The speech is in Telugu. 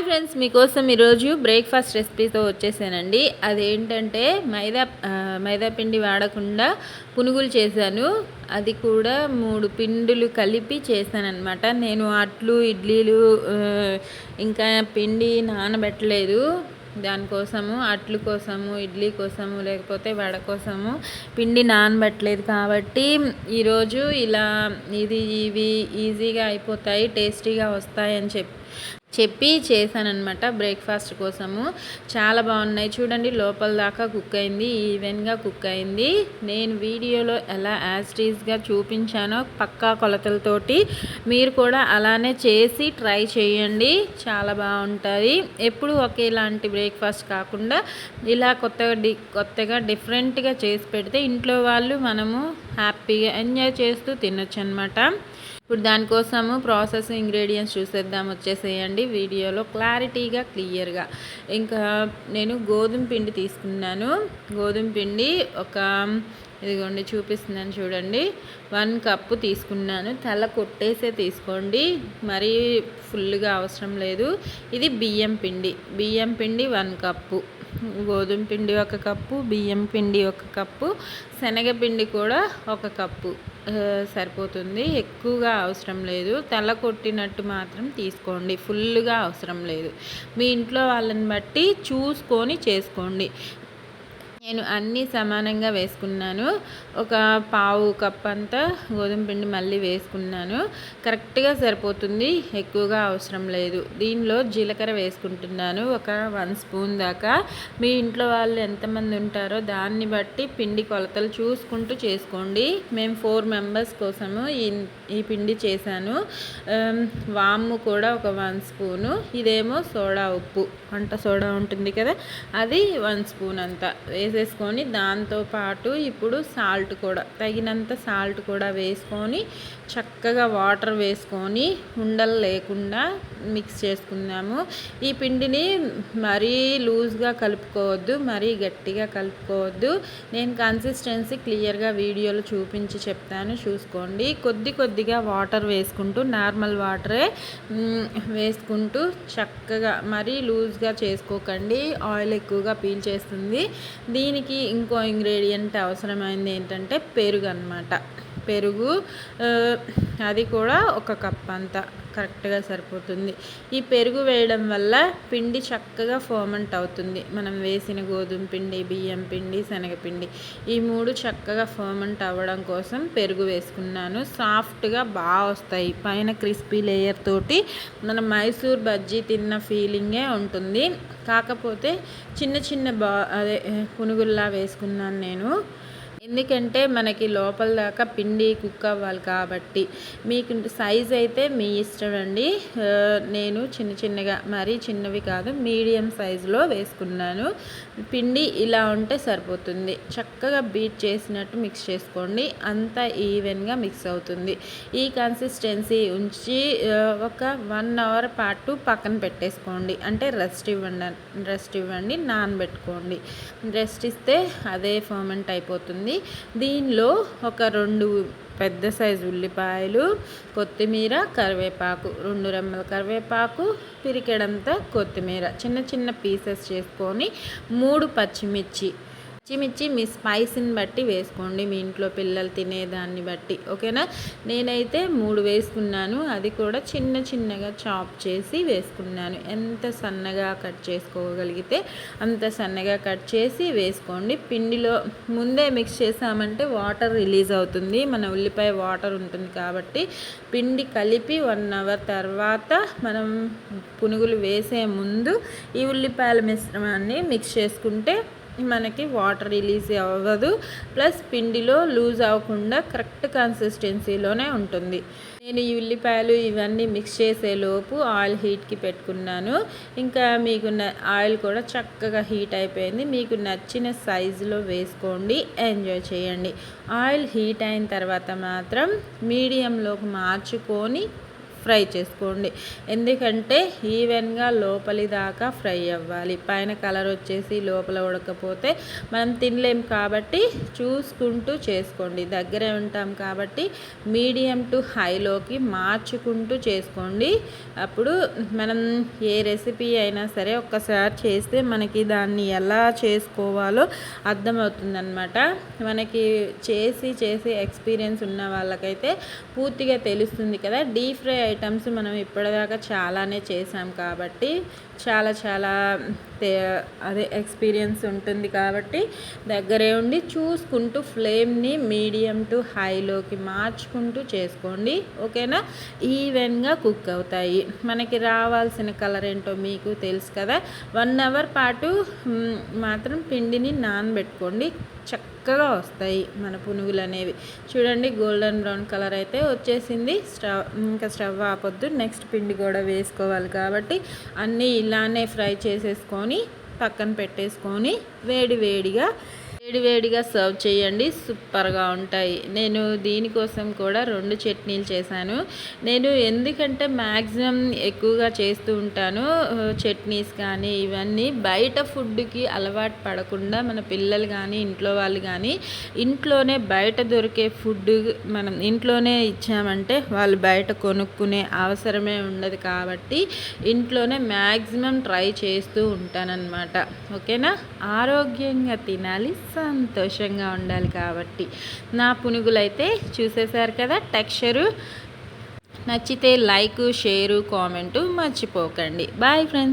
హాయ్ ఫ్రెండ్స్ మీకోసం ఈరోజు బ్రేక్ఫాస్ట్ రెసిపీతో వచ్చేసానండి. అదేంటంటే మైదా మైదా పిండి వాడకుండా పునుగులు చేశాను. అది కూడా మూడు పిండులు కలిపి చేశానన్నమాట. నేను అట్లు ఇడ్లీలు ఇంకా పిండి నానబెట్టలేదు. దానికోసము అట్లు కోసము ఇడ్లీ కోసము లేకపోతే వడ కోసము పిండి నానబెట్టలేదు కాబట్టి ఈరోజు ఇలా ఇది ఇవి ఈజీగా అయిపోతాయి టేస్టీగా వస్తాయని చెప్పి చెప్పి చేశానమాట బ్రేక్ఫాస్ట్ కోసము. చాలా బాగున్నాయి. చూడండి లోపల దాకా కుక్ అయింది ఈవెన్గా కుక్ అయింది. నేను వీడియోలో ఎలా యాజ్టీజ్గా చూపించానో పక్కా కొలతలతోటి మీరు కూడా అలానే చేసి ట్రై చేయండి. చాలా బాగుంటుంది. ఎప్పుడు ఒకేలాంటి బ్రేక్ఫాస్ట్ కాకుండా ఇలా కొత్తగా డి కొత్తగా డిఫరెంట్గా చేసి పెడితే ఇంట్లో వాళ్ళు మనము హ్యాపీగా ఎంజాయ్ చేస్తూ తినొచ్చు అనమాట ఇప్పుడు దానికోసము ప్రాసెస్ ఇంగ్రీడియంట్స్ చూసేద్దాం వచ్చేసేయండి వీడియోలో క్లారిటీగా క్లియర్గా. ఇంకా నేను గోధుమ పిండి తీసుకున్నాను. గోధుమ పిండి ఒక ఇదిగోండి చూపిస్తున్నాను చూడండి. వన్ కప్పు తీసుకున్నాను. తల కొట్టేసే తీసుకోండి. మరీ ఫుల్గా అవసరం లేదు. ఇది బియ్యం పిండి. బియ్యం పిండి వన్ కప్పు. గోధుమ పిండి ఒక కప్పు బియ్యం పిండి ఒక కప్పు శనగపిండి కూడా ఒక కప్పు. సరిపోతుంది. ఎక్కువగా అవసరం లేదు. తల కొట్టినట్టు మాత్రం తీసుకోండి. ఫుల్గా అవసరం లేదు. మీ ఇంట్లో వాళ్ళని బట్టి చూసుకొని చేసుకోండి. నేను అన్నీ సమానంగా వేసుకున్నాను. ఒక పావు కప్ అంతా గోధుమ పిండి మళ్ళీ వేసుకున్నాను. కరెక్ట్గా సరిపోతుంది ఎక్కువగా అవసరం లేదు. దీనిలో జీలకర్ర వేసుకుంటున్నాను ఒక వన్ స్పూన్ దాకా. మీ ఇంట్లో వాళ్ళు ఎంతమంది ఉంటారో దాన్ని బట్టి పిండి కొలతలు చూసుకుంటూ చేసుకోండి. మేము ఫోర్ మెంబర్స్ కోసము ఈ ఈ పిండి చేశాను. వాము కూడా ఒక వన్ స్పూను. ఇదేమో సోడా ఉప్పు. వంట సోడా ఉంటుంది కదా? అది వన్ స్పూన్ అంతా. వేసేసుకొని దాంతో పాటు ఇప్పుడు సాల్ట్ కూడా తగినంత సాల్ట్ కూడా వేసుకొని చక్కగా వాటర్ వేసుకొని ఉండలు లేకుండా మిక్స్ చేసుకుందాము. ఈ పిండిని మరీ లూజ్గా కలుపుకోవద్దు మరీ గట్టిగా కలుపుకోవద్దు. నేను కన్సిస్టెన్సీ క్లియర్గా వీడియోలో చూపించి చెప్తాను చూసుకోండి. కొద్ది కొద్దిగా వాటర్ వేసుకుంటూ నార్మల్ వాటరే వేసుకుంటూ చక్కగా మరీ లూజ్గా చేసుకోకండి. ఆయిల్ ఎక్కువగా పీల్చేస్తుంది దీనికి ఇంకో ఇంగ్రీడియంట్ అవసరమైంది ఏంటంటే పెరుగు అనమాట పెరుగు అది కూడా ఒక కప్ అంతా కరెక్ట్గా సరిపోతుంది. ఈ పెరుగు వేయడం వల్ల పిండి చక్కగా ఫర్మెంట్ అవుతుంది. మనం వేసిన గోధుమ పిండి బియ్యం పిండి శనగపిండి ఈ మూడు చక్కగా ఫర్మెంట్ అవ్వడం కోసం పెరుగు వేసుకున్నాను. సాఫ్ట్గా బాగా వస్తాయి. పైన క్రిస్పీ లేయర్ తోటి మనం మైసూర్ బజ్జీ తిన్న ఫీలింగే ఉంటుంది. కాకపోతే చిన్న చిన్న బా అదే పునుగుల్లా వేసుకున్నాను నేను. ఎందుకంటే మనకి లోపల దాకా పిండి కుక్ అవ్వాలి కాబట్టి. మీకు సైజ్ అయితే మీ ఇష్టం అండి. నేను చిన్న చిన్నగా మరీ చిన్నవి కాదు మీడియం సైజులో వేసుకున్నాను. పిండి ఇలా ఉంటే సరిపోతుంది. చక్కగా బీట్ చేసినట్టు మిక్స్ చేసుకోండి. అంతా ఈవెన్గా మిక్స్ అవుతుంది. ఈ కన్సిస్టెన్సీ ఉంచి ఒక వన్ అవర్ పాటు పక్కన పెట్టేసుకోండి. అంటే రెస్ట్ ఇవ్వండి రెస్ట్ ఇవ్వండి నానబెట్టుకోండి. రెస్ట్ ఇస్తే అదే ఫర్మెంట్ అయిపోతుంది. దీనిలో ఒక రెండు పెద్ద సైజు ఉల్లిపాయలు కొత్తిమీర కరివేపాకు రెండు రెమ్మల కరివేపాకు పిరికెడంతా కొత్తిమీర చిన్న చిన్న పీసెస్ చేసుకొని మూడు పచ్చిమిర్చి పచ్చిమిర్చి మీ స్పైసీని బట్టి వేసుకోండి. మీ ఇంట్లో పిల్లలు తినేదాన్ని బట్టి. ఓకేనా? నేనైతే మూడు వేసుకున్నాను. అది కూడా చిన్న చిన్నగా చాప్ చేసి వేసుకున్నాను. ఎంత సన్నగా కట్ చేసుకోగలిగితే అంత సన్నగా కట్ చేసి వేసుకోండి. పిండిలో ముందే మిక్స్ చేసామంటే వాటర్ రిలీజ్ అవుతుంది. మన ఉల్లిపాయ వాటర్ ఉంటుంది కాబట్టి పిండి కలిపి వన్ అవర్ తర్వాత మనం పునుగులు వేసే ముందు ఈ ఉల్లిపాయల మిశ్రమాన్ని మిక్స్ చేసుకుంటే మనకి వాటర్ రిలీజ్ అవ్వదు. ప్లస్ పిండిలో లూజ్ అవ్వకుండా కరెక్ట్ కన్సిస్టెన్సీలోనే ఉంటుంది. నేను ఈ ఉల్లిపాయలు ఇవన్నీ మిక్స్ చేసే లోపు ఆయిల్ హీట్కి పెట్టుకున్నాను. ఇంకా మీకు న- ఆయిల్ కూడా చక్కగా హీట్ అయిపోయింది. మీకు నచ్చిన సైజులో వేసుకోండి. ఎంజాయ్ చేయండి. ఆయిల్ హీట్ అయిన తర్వాత మాత్రం మీడియంలోకి మార్చుకొని ఫ్రై చేసుకోండి. ఎందుకంటే ఈవెన్గా లోపలి దాకా ఫ్రై అవ్వాలి. పైన కలర్ వచ్చేసి లోపల ఉడకపోతే మనం తినలేం కాబట్టి చూసుకుంటూ చేసుకోండి. దగ్గరే ఉంటాం కాబట్టి మీడియం టు హైలోకి మార్చుకుంటూ చేసుకోండి. అప్పుడు మనం ఏ రెసిపీ అయినా సరే ఒక్కసారి చేస్తే మనకి దాన్ని ఎలా చేసుకోవాలో అర్థమవుతుందన్నమాట. మనకి చేసి చేసి ఎక్స్పీరియన్స్ ఉన్న వాళ్ళకైతే పూర్తిగా తెలుస్తుంది కదా. డీప్ ఫ్రై ఐటమ్స్ మనం ఇప్పటిదాకా చాలానే చేసాం కాబట్టి చాలా చాలా అదే ఎక్స్పీరియన్స్ ఉంటుంది కాబట్టి దగ్గరే ఉండి చూసుకుంటూ ఫ్లేమ్ని మీడియం టు హైలోకి మార్చుకుంటూ చేసుకోండి. ఓకేనా? ఈవెన్గా కుక్ అవుతాయి. మనకి రావాల్సిన కలర్ ఏంటో మీకు తెలుసు కదా. వన్ అవర్ పాటు మాత్రం పిండిని నానబెట్టుకోండి. చక్క చక్కగా వస్తాయి మన పునుగులు అనేవి చూడండి గోల్డెన్ బ్రౌన్ కలర్ అయితే వచ్చేసింది. స్టవ్ ఇంకా స్టవ్ ఆపొద్దు. నెక్స్ట్ పిండి కూడా వేసుకోవాలి కాబట్టి అన్నీ ఇలానే ఫ్రై చేసేసుకొని పక్కన పెట్టేసుకొని వేడి వేడిగా వేడివేడిగా సర్వ్ చేయండి. సూపర్గా ఉంటాయి. నేను దీనికోసం కూడా రెండు చట్నీలు చేశాను. నేను ఎందుకంటే మ్యాక్సిమం ఎక్కువగా చేస్తూ ఉంటాను చట్నీస్ కానీ ఇవన్నీ. బయట ఫుడ్కి అలవాటు పడకుండా మన పిల్లలు కానీ ఇంట్లో వాళ్ళు కానీ ఇంట్లోనే బయట దొరికే ఫుడ్ మనం ఇంట్లోనే ఇచ్చామంటే వాళ్ళు బయట కొనుక్కునే అవసరమే ఉండదు కాబట్టి ఇంట్లోనే మ్యాక్సిమం ట్రై చేస్తూ ఉంటానన్నమాట. ఓకేనా? ఆరోగ్యంగా తినాలి సంతోషంగా ఉండాలి కాబట్టి. నా పునుగులైతే చూసేశారు కదా టెక్స్చరు. నచ్చితే లైక్ షేరు కామెంటు మర్చిపోకండి. Bye friends.